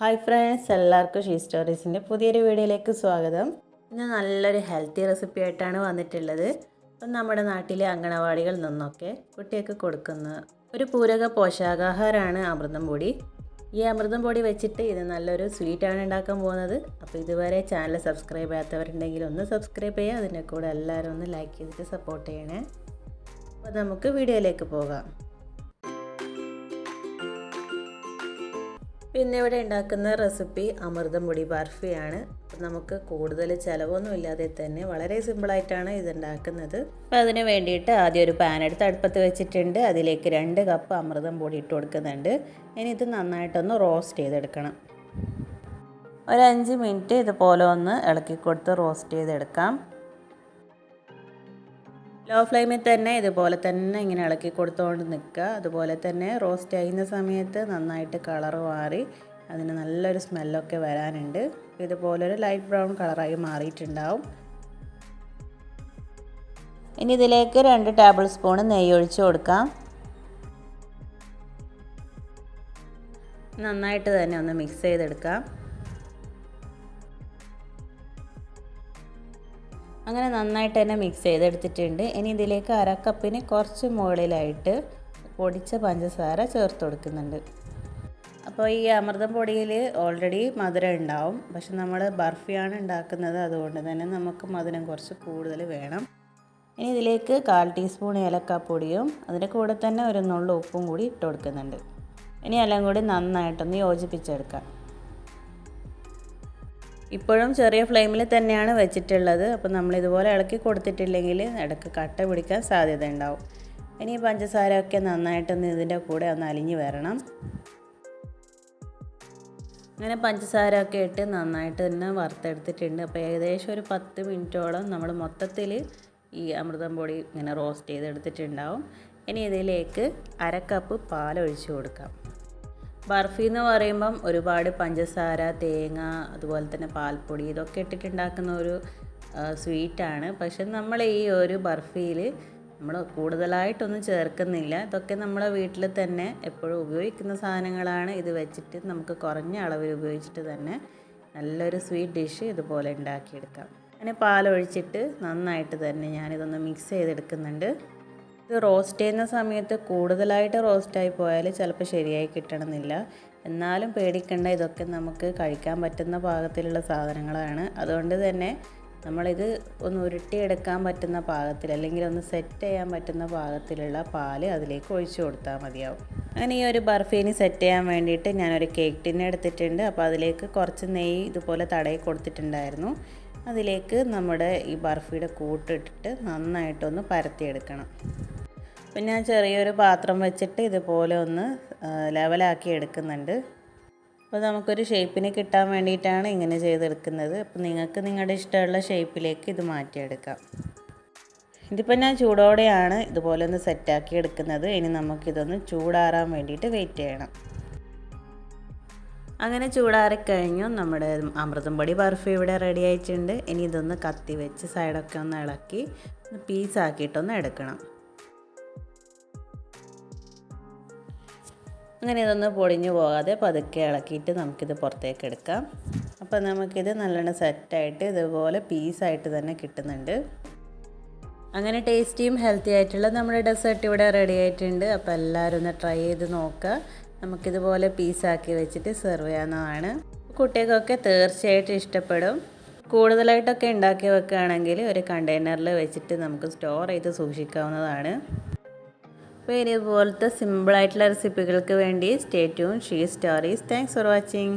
Hi friends എല്ലാവർക്കും she സ്റ്റോറീസിന്റെ പുതിയൊരു വീഡിയോയിലേക്ക് സ്വാഗതം. ഇന്ന് നല്ലൊരു ഹെൽത്തി റെസിപ്പി ആയിട്ടാണ് വന്നിട്ടുള്ളത്. അപ്പം നമ്മുടെ നാട്ടിലെ അങ്കണവാടികളിൽ നിന്നൊക്കെ കുട്ടികൾക്ക് കൊടുക്കുന്ന ഒരു പൂരക പോഷകാഹാരമാണ് അമൃതം പൊടി. ഈ അമൃതം പൊടി വെച്ചിട്ട് ഇത് നല്ലൊരു സ്വീറ്റാണ് ഉണ്ടാക്കാൻ പോകുന്നത്. അപ്പോൾ ഇതുവരെ ചാനൽ സബ്സ്ക്രൈബ് ചെയ്യാത്തവരുണ്ടെങ്കിൽ ഒന്ന് സബ്സ്ക്രൈബ് ചെയ്യുക. അതിന്റെ കൂടെ എല്ലാവരും ഒന്ന് ലൈക്ക് ചെയ്തിട്ട് സപ്പോർട്ട് ചെയ്യണേ. അപ്പോൾ നമുക്ക് വീഡിയോയിലേക്ക് പോകാം. പിന്നെ ഇവിടെ ഉണ്ടാക്കുന്ന റെസിപ്പി അമൃതം പൊടി ബർഫിയാണ്. നമുക്ക് കൂടുതൽ ചിലവൊന്നും ഇല്ലാതെ തന്നെ വളരെ സിമ്പിളായിട്ടാണ് ഇത് ഉണ്ടാക്കുന്നത് അതിന് വേണ്ടിയിട്ട് ആദ്യം ഒരു പാൻ എടുത്ത് അടുപ്പത്ത് വെച്ചിട്ടുണ്ട്. അതിലേക്ക് രണ്ട് കപ്പ് അമൃതം പൊടി ഇട്ട് കൊടുക്കുന്നുണ്ട്. ഇനി ഇത് നന്നായിട്ടൊന്ന് റോസ്റ്റ് ചെയ്തെടുക്കണം. ഒരു അഞ്ച് മിനിറ്റ് ഇതുപോലെ ഒന്ന് ഇളക്കി കൊടുത്ത് റോസ്റ്റ് ചെയ്തെടുക്കാം. ലോ ഫ്ലെയിമിൽ തന്നെ ഇതുപോലെ തന്നെ ഇങ്ങനെ ഇളക്കി കൊടുത്തുകൊണ്ട് നിൽക്കുക. അതുപോലെ തന്നെ റോസ്റ്റ് ചെയ്യുന്ന സമയത്ത് നന്നായിട്ട് കളർ മാറി അതിന് നല്ലൊരു സ്മെല്ലൊക്കെ വരാനുണ്ട്. ഇതുപോലൊരു ലൈറ്റ് ബ്രൗൺ കളറായി മാറിയിട്ടുണ്ടാവും. ഇനി ഇതിലേക്ക് രണ്ട് ടേബിൾ സ്പൂൺ നെയ്യ് ഒഴിച്ചു കൊടുക്കാം. നന്നായിട്ട് തന്നെ ഒന്ന് മിക്സ് ചെയ്തെടുക്കാം. അങ്ങനെ നന്നായിട്ട് തന്നെ മിക്സ് ചെയ്തെടുത്തിട്ടുണ്ട്. ഇനി ഇതിലേക്ക് അരക്കപ്പിന് കുറച്ച് മുകളിലായിട്ട് പൊടിച്ച പഞ്ചസാര ചേർത്ത് കൊടുക്കുന്നുണ്ട്. അപ്പോൾ ഈ അമൃതം പൊടിയിൽ ഓൾറെഡി മധുരം ഉണ്ടാവും. പക്ഷെ നമ്മൾ ബർഫിയാണ് ഉണ്ടാക്കുന്നത്. അതുകൊണ്ട് തന്നെ നമുക്ക് മധുരം കുറച്ച് കൂടുതൽ വേണം. ഇനി ഇതിലേക്ക് കാൽ ടീസ്പൂൺ ഏലക്കാപ്പൊടിയും അതിന്റെ കൂടെ തന്നെ ഒരു നുള്ളു ഉപ്പും കൂടി ഇട്ട് കൊടുക്കുന്നുണ്ട്. ഇനി എല്ലാം കൂടി നന്നായിട്ടൊന്ന് യോജിപ്പിച്ചെടുക്കാം. ഇപ്പോഴും ചെറിയ ഫ്ലെയിമിൽ തന്നെയാണ് വെച്ചിട്ടുള്ളത്. അപ്പോൾ നമ്മൾ ഇതുപോലെ ഇളക്കി കൊടുത്തിട്ടില്ലെങ്കിൽ ഇടയ്ക്ക് കട്ട പിടിക്കാൻ സാധ്യത ഉണ്ടാവും. ഇനി പഞ്ചസാര ഒക്കെ നന്നായിട്ടൊന്ന് ഇതിന്റെ കൂടെ ഒന്ന് അലിഞ്ഞ് വരണം. അങ്ങനെ പഞ്ചസാരയൊക്കെ ഇട്ട് നന്നായിട്ട് തന്നെ വറുത്തെടുത്തിട്ടുണ്ട്. അപ്പോൾ ഏകദേശം ഒരു പത്ത് മിനിറ്റോളം നമ്മൾ മൊത്തത്തിൽ ഈ അമൃതം പൊടി ഇങ്ങനെ റോസ്റ്റ് ചെയ്തെടുത്തിട്ടുണ്ടാവും. ഇനി ഇതിലേക്ക് അര കപ്പ് പാലൊഴിച്ച് കൊടുക്കാം. ബർഫി എന്ന് പറയുമ്പം ഒരുപാട് പഞ്ചസാര തേങ്ങ അതുപോലെ തന്നെ പാൽപ്പൊടി ഇതൊക്കെ ഇട്ടിട്ടുണ്ടാക്കുന്ന ഒരു സ്വീറ്റാണ്. പക്ഷെ നമ്മൾ ഈ ഒരു ബർഫിയിൽ നമ്മൾ കൂടുതലായിട്ടൊന്നും ചേർക്കുന്നില്ല. ഇതൊക്കെ നമ്മളെ വീട്ടിൽ തന്നെ എപ്പോഴും ഉപയോഗിക്കുന്ന സാധനങ്ങളാണ്. ഇത് വെച്ചിട്ട് നമുക്ക് കുറഞ്ഞ അളവിൽ ഉപയോഗിച്ചിട്ട് തന്നെ നല്ലൊരു സ്വീറ്റ് ഡിഷ് ഇതുപോലെ ഉണ്ടാക്കിയെടുക്കാം. അങ്ങനെ പാലൊഴിച്ചിട്ട് നന്നായിട്ട് തന്നെ ഞാനിതൊന്ന് മിക്സ് ചെയ്തെടുക്കുന്നുണ്ട്. ഇത് റോസ്റ്റ് ചെയ്യുന്ന സമയത്ത് കൂടുതലായിട്ട് റോസ്റ്റായി പോയാൽ ചിലപ്പോൾ ശരിയായി കിട്ടണമെന്നില്ല. എന്നാലും പേടിക്കേണ്ട ഇതൊക്കെ നമുക്ക് കഴിക്കാൻ പറ്റുന്ന പാകത്തിലുള്ള സാധനങ്ങളാണ്. അതുകൊണ്ട് തന്നെ നമ്മളിത് ഒന്ന് ഉരുട്ടിയെടുക്കാൻ പറ്റുന്ന പാകത്തിൽ അല്ലെങ്കിൽ ഒന്ന് സെറ്റ് ചെയ്യാൻ പറ്റുന്ന പാകത്തിലുള്ള പാൽ അതിലേക്ക് ഒഴിച്ചു കൊടുത്താൽ മതിയാവും. അങ്ങനെ ഈ ഒരു ബർഫീനി സെറ്റ് ചെയ്യാൻ വേണ്ടിയിട്ട് ഞാനൊരു കേക്ക് ടിന്ന് എടുത്തിട്ടുണ്ട്. അപ്പോൾ അതിലേക്ക് കുറച്ച് നെയ്യ് ഇതുപോലെ തടയി കൊടുത്തിട്ടുണ്ടായിരുന്നു. അതിലേക്ക് നമ്മുടെ ഈ ബർഫിയുടെ കൂട്ടിട്ടിട്ട് നന്നായിട്ടൊന്ന് പരത്തിയെടുക്കണം. പിന്നെ ഞാൻ ചെറിയൊരു പാത്രം വെച്ചിട്ട് ഇതുപോലെ ഒന്ന് ലെവലാക്കി എടുക്കുന്നുണ്ട്. അപ്പോൾ നമുക്കൊരു ഷേപ്പിന് കിട്ടാൻ വേണ്ടിയിട്ടാണ് ഇങ്ങനെ ചെയ്തെടുക്കുന്നത്. അപ്പോൾ നിങ്ങൾക്ക് നിങ്ങളുടെ ഇഷ്ടമുള്ള ഷേപ്പിലേക്ക് ഇത് മാറ്റിയെടുക്കാം. ഇതിപ്പോൾ ഞാൻ ചൂടോടെയാണ് ഇതുപോലെ ഒന്ന് സെറ്റാക്കി എടുക്കുന്നത്. ഇനി നമുക്കിതൊന്ന് ചൂടാറാൻ വേണ്ടിയിട്ട് വെയിറ്റ് ചെയ്യണം. അങ്ങനെ ചൂടാറിക്കഴിഞ്ഞു നമ്മുടെ അമൃതം പൊടി ബർഫി ഇവിടെ റെഡി ആയിട്ടുണ്ട്. ഇനി ഇതൊന്ന് കത്തി വെച്ച് സൈഡൊക്കെ ഒന്ന് ഇളക്കി പീസാക്കിയിട്ടൊന്ന് എടുക്കണം. അങ്ങനെ ഇതൊന്ന് പൊടിഞ്ഞു പോകാതെ പതുക്കെ ഇളക്കിയിട്ട് നമുക്കിത് പുറത്തേക്ക് എടുക്കാം. അപ്പോൾ നമുക്കിത് നല്ലോണം സെറ്റായിട്ട് ഇതുപോലെ പീസായിട്ട് തന്നെ കിട്ടുന്നുണ്ട്. അങ്ങനെ ടേസ്റ്റിയും ഹെൽത്തി ആയിട്ടുള്ള നമ്മുടെ ഡെസേർട്ട് ഇവിടെ റെഡി ആയിട്ടുണ്ട്. അപ്പോൾ എല്ലാവരും ഒന്ന് ട്രൈ ചെയ്ത് നോക്കുക. നമുക്കിതുപോലെ പീസാക്കി വെച്ചിട്ട് സെർവ് ചെയ്യാവുന്നതാണ്. കുട്ടികൾക്കൊക്കെ തീർച്ചയായിട്ടും ഇഷ്ടപ്പെടും. കൂടുതലായിട്ടൊക്കെ ഉണ്ടാക്കി വെക്കുകയാണെങ്കിൽ ഒരു കണ്ടെയ്നറിൽ വെച്ചിട്ട് നമുക്ക് സ്റ്റോർ ചെയ്ത് സൂക്ഷിക്കാവുന്നതാണ്. അപ്പോൾ ഇതുപോലത്തെ സിമ്പിളായിട്ടുള്ള റെസിപ്പികൾക്ക് വേണ്ടി stay tune she stories thanks for watching